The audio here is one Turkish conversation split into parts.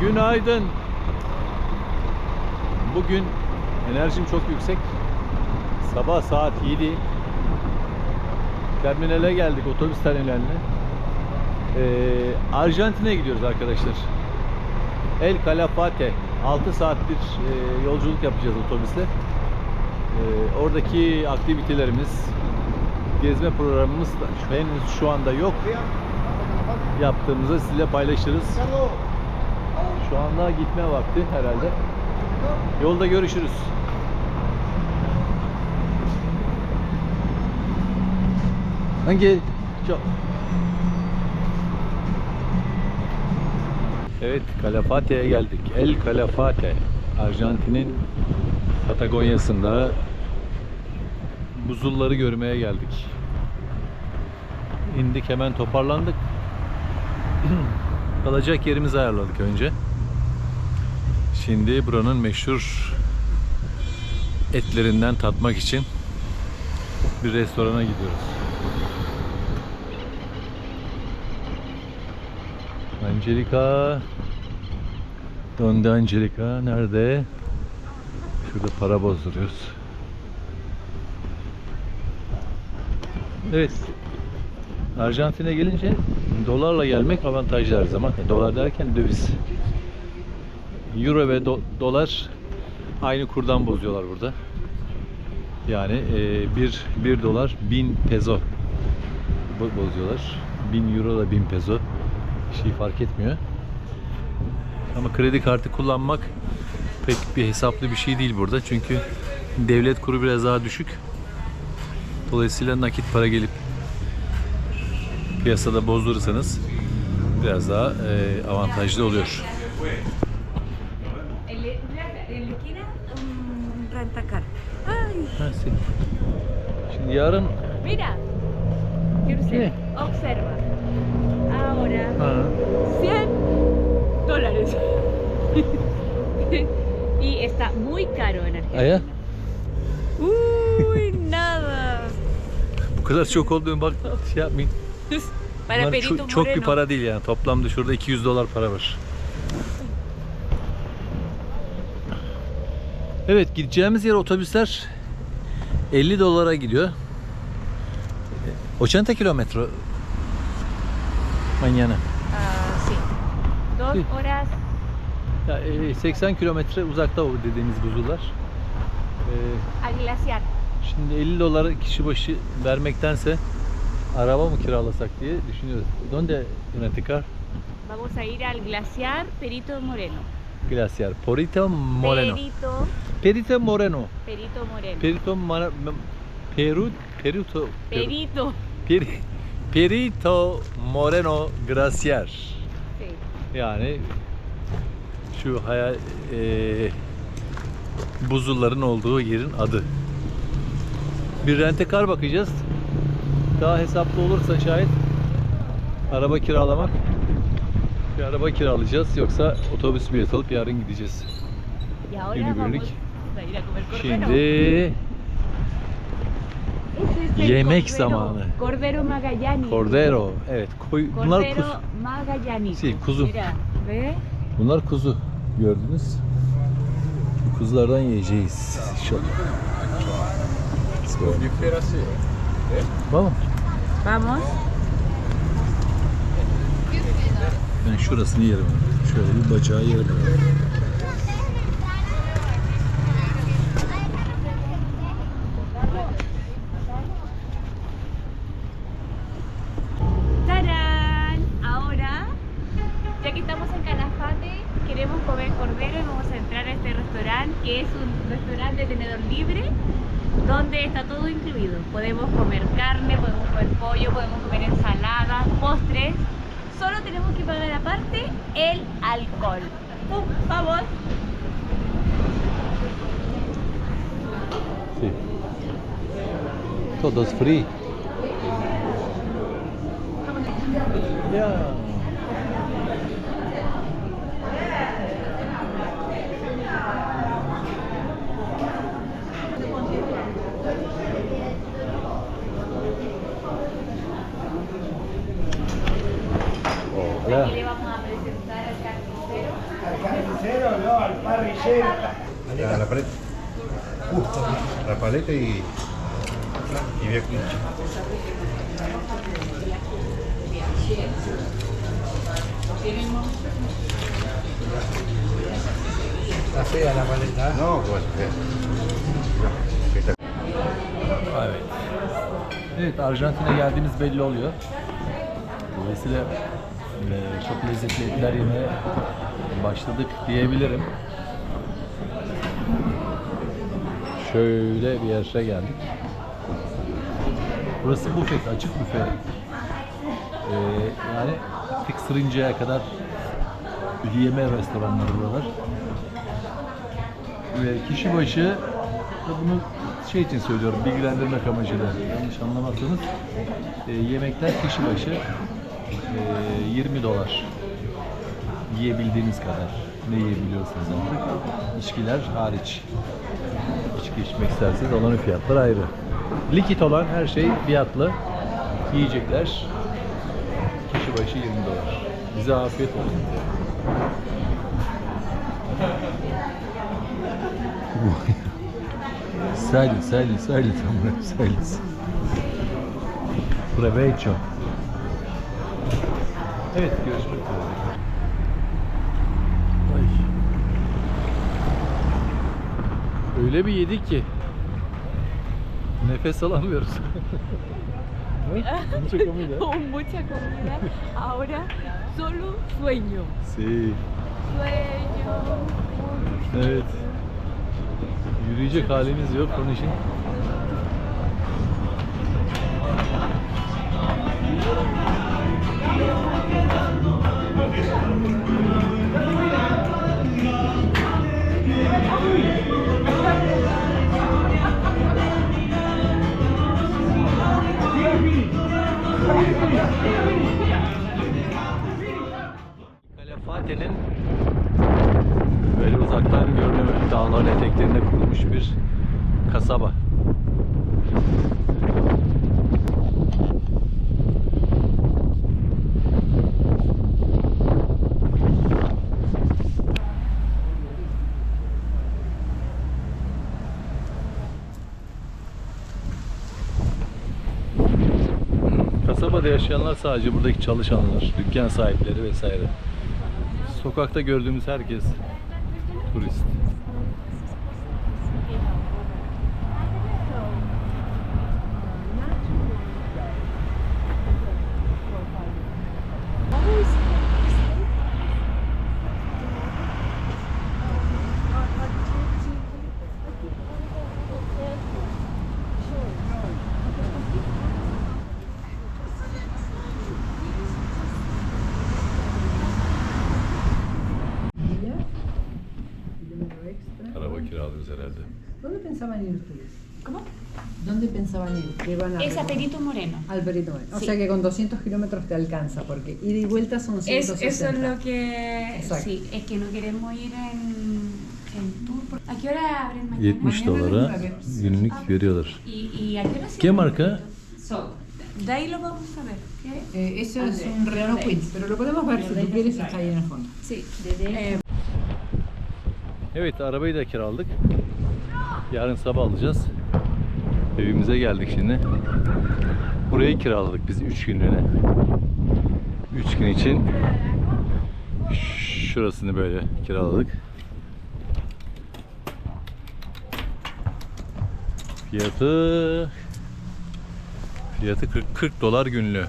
Günaydın. Bugün enerjim çok yüksek. Sabah saat 7. Terminale geldik otobüs terminaline. Ee, Arjantin'e gidiyoruz arkadaşlar. El Calafate. 6 saattir e, yolculuk yapacağız otobüsle. Ee, oradaki aktivitelerimiz, gezme programımız henüz şu anda yok. Yaptığımızı sizinle paylaşırız. Şu anda gitme vakti herhalde. Yolda görüşürüz. Hangi? Çok. Evet, Calafate'ye geldik. El Calafate. Arjantin'in Patagonya'sında buzulları görmeye geldik. İndik hemen toparlandık. Kalacak yerimizi ayarladık önce. Şimdi buranın meşhur etlerinden tatmak için bir restorana gidiyoruz. Angelica Donde Angelica nerede? Şurada para bozduruyoruz. Evet. Arjantin'e gelince dolarla gelmek avantajlı her zaman. Dolar derken döviz. Euro ve do- dolar aynı kurdan bozuyorlar burada. Yani e, bir, bir dolar 1000 peso bo- bozuyorlar. 1000 euro da 1000 peso. Bir şey fark etmiyor. Ama kredi kartı kullanmak pek bir hesaplı bir şey değil burada. Çünkü devlet kuru biraz daha düşük. Dolayısıyla nakit para gelip piyasada bozdurursanız biraz daha e, avantajlı oluyor. Ha, sen- Şimdi yarın mira. Kirse, observa. Ahora, ha, 100 dólares. y está muy caro en Argentina. Aya Uy, nada. bu kadar çok olduğunu bak şey yapmayın. Para Bunlar Perito çok, çok bir para değil yani. Toplamda şurada 200 dolar para var. Evet gideceğimiz yer otobüsler 50 dolara gidiyor. 80 kilometre mañana. Ah, sí. Dos Sí. horas. Ya, e, 80 kilometre uzakta o dediğimiz buzullar. E, al glaciar. Şimdi 50 dolar kişi başı vermektense araba mı kiralasak diye düşünüyoruz. Donde rentecar? Vamos a ir al glaciar Perito Moreno. Glaciar. Perito Moreno. Perito, Perito Moreno. Perito Moreno. Perito Mara- Peru Perito Perito. Peri- Perito Moreno Glaciar. Sí. Yani şu hayal eee buzulların olduğu yerin adı. Bir rentekar bakacağız. Daha hesaplı olursa şayet araba kiralamak bir araba kiralayacağız yoksa otobüs bileti alıp yarın gideceğiz. Günübirlik. Şimdi yemek zamanı. Cordero Magallani. Cordero. Evet, koy, bunlar kuzu. Magallani. Sí, kuzu. Bunlar kuzu. Gördünüz. Bu kuzulardan yiyeceğiz inşallah. Vamos. vamos. Ben. ¡Tarán! Ahora, ya que estamos en Calafate, queremos comer cordero y vamos a entrar a este restaurante que es un restaurante de tenedor libre donde está todo incluido. Podemos comer carne, podemos comer pollo, podemos comer ensalada, postres. Solo tenemos que pagar aparte el alcohol. ¡Pum! ¡Vamos! Sí. Todos free. Ya. Hola. Aquí le vamos a presentar al carnicero carnicero, no, al parrillero. La, la paleta. Justo. La paleta y. Y cuincho. Está fea la paleta. No, pues. esta- Evet. Evet Arjantin'e geldiğimiz belli oluyor. Dolayısıyla e, çok lezzetli etler yemeye başladık diyebilirim. Şöyle bir yere geldik. Burası bufet, açık büfe. Ee, yani tıksırıncaya kadar yeme restoranları buralar. Ve kişi başı bunu şey için söylüyorum bilgilendirmek amacıyla yanlış anlamazsanız e, yemekler kişi başı e, 20 dolar. Yiyebildiğiniz kadar. Ne yiyebiliyorsunuz artık içkiler hariç. İçki içmek isterseniz onların fiyatları ayrı. Likit olan her şey fiyatlı. Yiyecekler kişi başı 20 dolar. Bize afiyet olsun. Salles, salles, amore, salles. Provecho. Evet, görüşmek üzere. Ay. Öyle bir yedik ki nefes alamıyoruz. Mucha comida. Con mucha comida. Ahora solo sueño. Sí. Sueño. Evet. Yürüyecek halimiz yok onun için. Kasabada yaşayanlar sadece buradaki çalışanlar, dükkan sahipleri vesaire. Sokakta gördüğümüz herkes pensaban ir ustedes? ¿Cómo? ¿Dónde pensaban ir? ¿Qué van a Es a? Perito Moreno. Al Perito Moreno. O Sí. sea que con 200 kilómetros te alcanza, porque ida y vuelta son Es, 160. eso es lo que. Exacto. Sí, es que no queremos ir en, en tour. ¿A qué hora abren mañana? 70 dolara günlük veriyorlar. ¿Y, y a qué hora ¿Qué marca? So, de ahí lo vamos a ver. ¿Qué? Eh, eso es André, un Renault André. Pero lo podemos ver si tú quieres, está ahí en el fondo. Sí. Eh, Evet arabayı da kiraladık. Yarın sabah alacağız. Evimize geldik şimdi. Burayı kiraladık biz 3 günlüğüne. 3 gün için şurasını böyle kiraladık. Fiyatı fiyatı 40, 40 dolar günlüğü.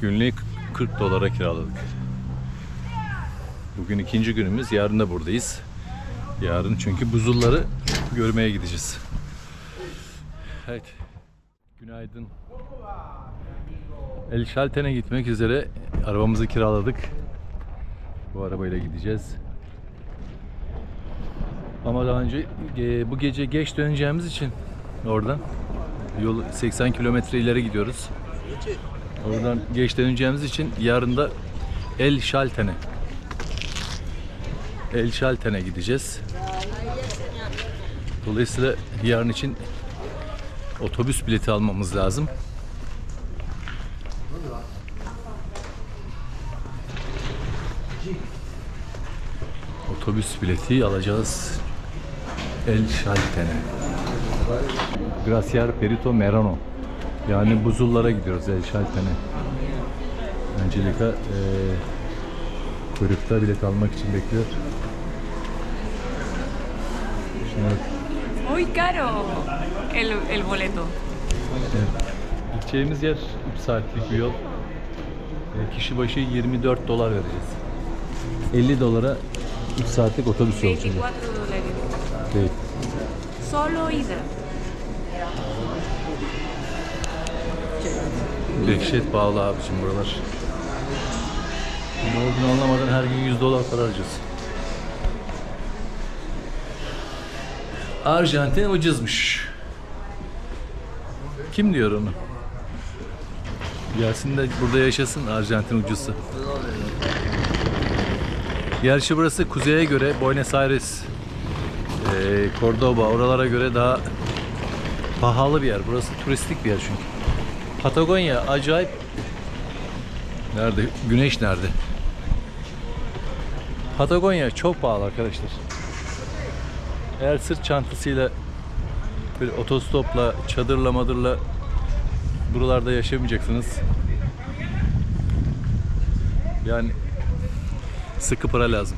Günlüğü 40 dolara kiraladık. Bugün ikinci günümüz. Yarın da buradayız. Yarın çünkü buzulları görmeye gideceğiz. Evet. Günaydın. El Şalten'e gitmek üzere arabamızı kiraladık. Bu arabayla gideceğiz. Ama daha önce e, bu gece geç döneceğimiz için oradan yol 80 kilometre ileri gidiyoruz. Oradan geç döneceğimiz için yarın da El Şalten'e El Şalten'e gideceğiz. Dolayısıyla yarın için otobüs bileti almamız lazım. otobüs bileti alacağız. El Şaltene. Graciar Perito Merano. Yani buzullara gidiyoruz El Şaltene. Angelica eee kuyrukta bilet almak için bekliyor. Şimdi Muy caro el, el boleto. Evet. Gideceğimiz yer 3 saatlik bir yol. E, Kişi başı 24 dolar vereceğiz. 50 dolara 3 saatlik otobüs yolculuğu. 24 dólares. Değil. Solo ida. Dehşet pahalı abicim buralar. Ne olduğunu anlamadan her gün 100 dolar para harcıyoruz. Arjantin ucuzmuş. Kim diyor onu? Gelsin de burada yaşasın Arjantin ucuzsa. Gerçi burası kuzeye göre Buenos Aires, eee Cordoba oralara göre daha pahalı bir yer. Burası turistik bir yer çünkü. Patagonya acayip. Nerede? Güneş nerede? Patagonya çok pahalı arkadaşlar. Eğer sırt çantasıyla bir otostopla, çadırla madırla buralarda yaşamayacaksınız. Yani sıkı para lazım.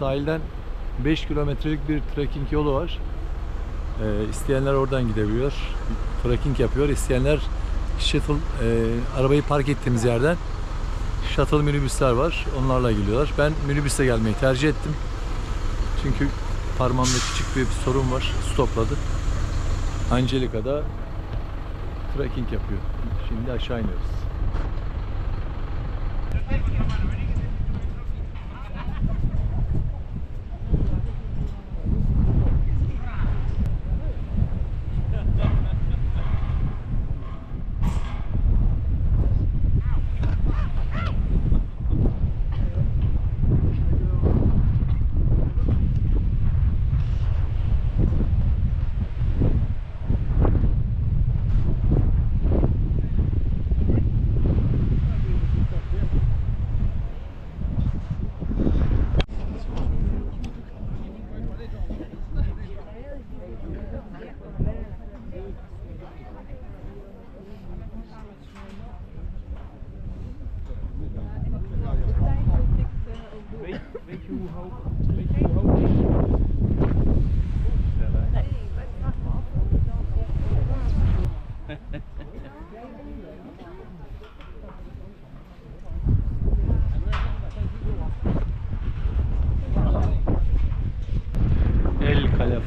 Sahilden 5 kilometrelik bir trekking yolu var. Ee, isteyenler oradan gidebiliyor. Trekking yapıyor. İsteyenler shuttle, e, arabayı park ettiğimiz yerden shuttle minibüsler var. Onlarla geliyorlar. Ben minibüse gelmeyi tercih ettim. Çünkü parmağımda küçük bir sorun var. Stopladı. Angelica'da trekking yapıyor. Şimdi aşağı iniyoruz.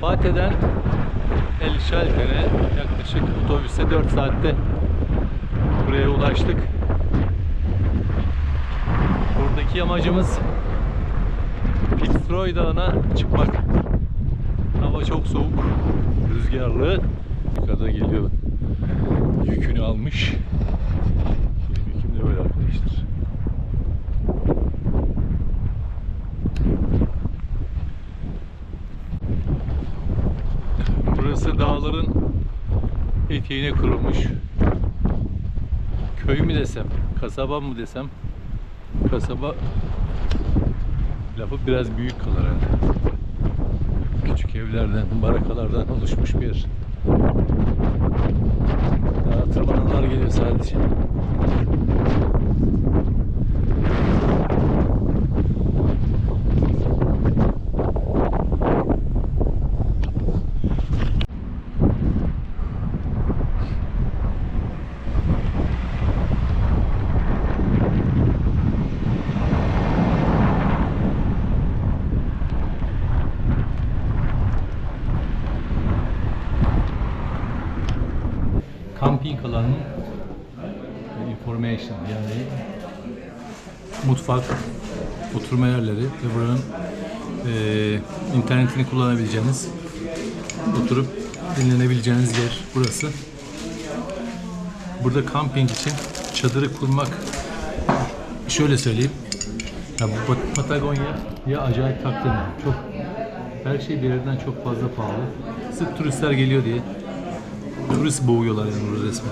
Calafate'den El Şalter'e yaklaşık otobüste 4 saatte buraya ulaştık. Buradaki amacımız Fitzroy Dağı'na çıkmak. Hava çok soğuk, rüzgarlı. Yukarıda geliyor. Yükünü almış. Benim yüküm de böyle arkadaşlar. Burası dağların eteğine kurulmuş. Köy mü desem, kasaba mı desem? Kasaba lafı biraz büyük kalır herhalde. Küçük evlerden, barakalardan oluşmuş bir yer. Daha tırmananlar geliyor sadece. Camping alanının information yani mutfak, oturma yerleri ve buranın eee, internetini kullanabileceğiniz, oturup dinlenebileceğiniz yer burası. Burada camping için çadırı kurmak şöyle söyleyeyim. Ya bu Pat- Patagonya ya acayip taktırma. Çok her şey bir yerden çok fazla pahalı. Sırf turistler geliyor diye. Turist boğuyorlar yani burada resmen.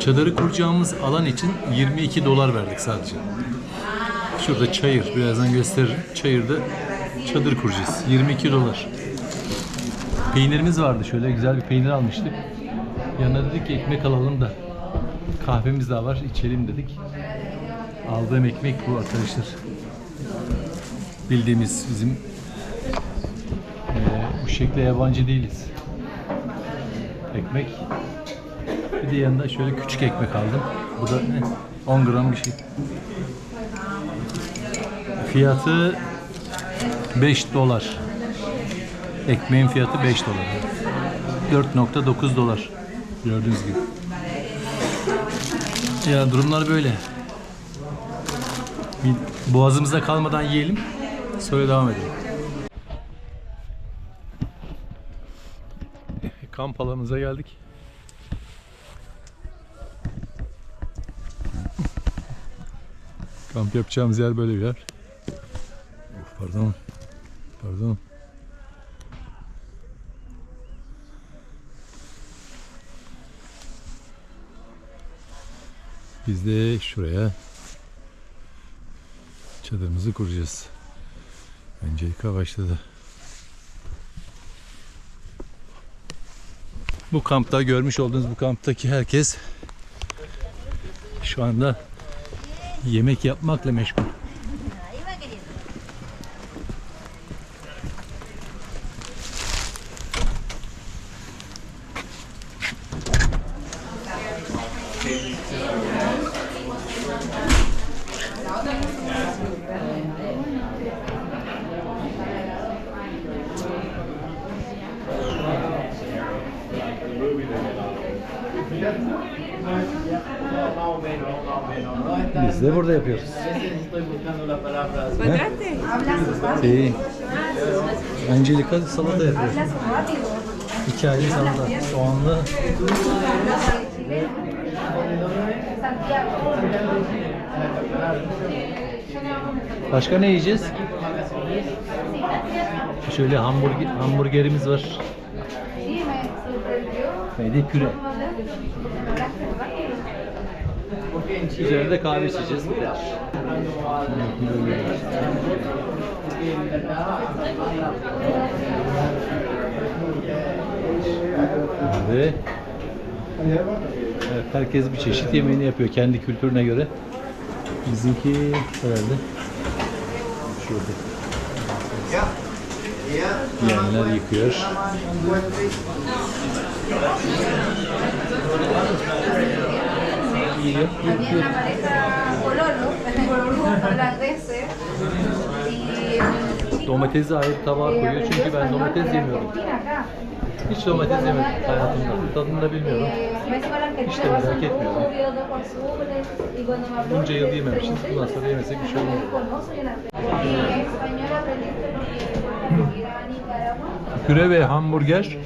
Çadırı kuracağımız alan için 22 dolar verdik sadece. Şurada çayır, birazdan gösteririm. Çayırda çadır kuracağız. 22 dolar. Peynirimiz vardı şöyle güzel bir peynir almıştık. Yanına dedik ki ekmek alalım da kahvemiz daha var içelim dedik. Aldığım ekmek bu arkadaşlar. Bildiğimiz bizim eee, bu şekilde yabancı değiliz. Ekmek. Bir de yanında şöyle küçük ekmek aldım. Bu da ne? 10 gram bir şey. Fiyatı 5 dolar. Ekmeğin fiyatı 5 dolar. 4.9 dolar. Gördüğünüz gibi. Ya durumlar böyle. Bir boğazımıza kalmadan yiyelim. Sonra devam edelim. Kamp alanımıza geldik. Kamp yapacağımız yer böyle bir yer. Of, pardon. Pardon. Biz de şuraya çadırımızı kuracağız. Öncelikle başladı. Bu kampta görmüş olduğunuz bu kamptaki herkes şu anda yemek yapmakla meşgul. Biz de burada yapıyoruz. ¿Encontraste? Sí. Angelica salata yapıyor. Hikayeli salata. Soğanlı. Başka ne yiyeceğiz? Şöyle hamburger, hamburgerimiz var. Ve de püre. Üzerinde kahve içeceğiz. Ve evet, herkes bir çeşit yemeğini yapıyor kendi kültürüne göre. Bizimki herhalde şurada. Yiyenler yıkıyor. Yiyor, Había yıkıyor. una pareja pololo, pololo holandeses, y Domatesi ayrı tabağa koyuyor çünkü ben domates yemiyorum. Hiç domates yemedim hayatımda. Tadını da bilmiyorum. Argentina İşte vas merak etmiyorum. de Bunca yıl yememişiz. Bundan sonra yemesek bir şey olmaz. Nicaragua. Püre ve hamburger.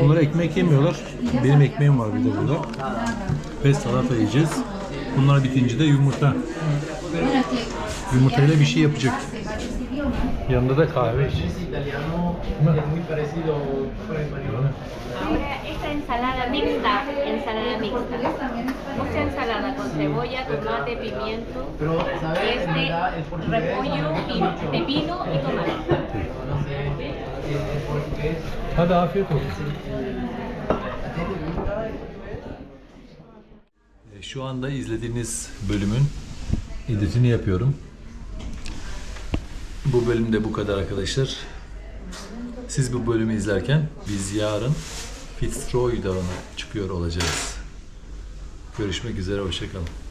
Bunlar ekmek yemiyorlar. Benim ekmeğim var bir de burada. Ve salata yiyeceğiz. Bunlar bitince de yumurta. Yumurtayla bir şey yapacak. Yanında da kahve içeceğiz. Esta ensalada mixta, ensalada mixta. Mucha ensalada con cebolla, tomate, pimiento, este repollo, pi- pepino y tomate. Hadi afiyet olsun. E, Şu anda izlediğiniz bölümün editini yapıyorum. Bu bölümde bu kadar arkadaşlar. Siz bu bölümü izlerken biz yarın Fitzroy Dağı'na çıkıyor olacağız. Görüşmek üzere, hoşçakalın.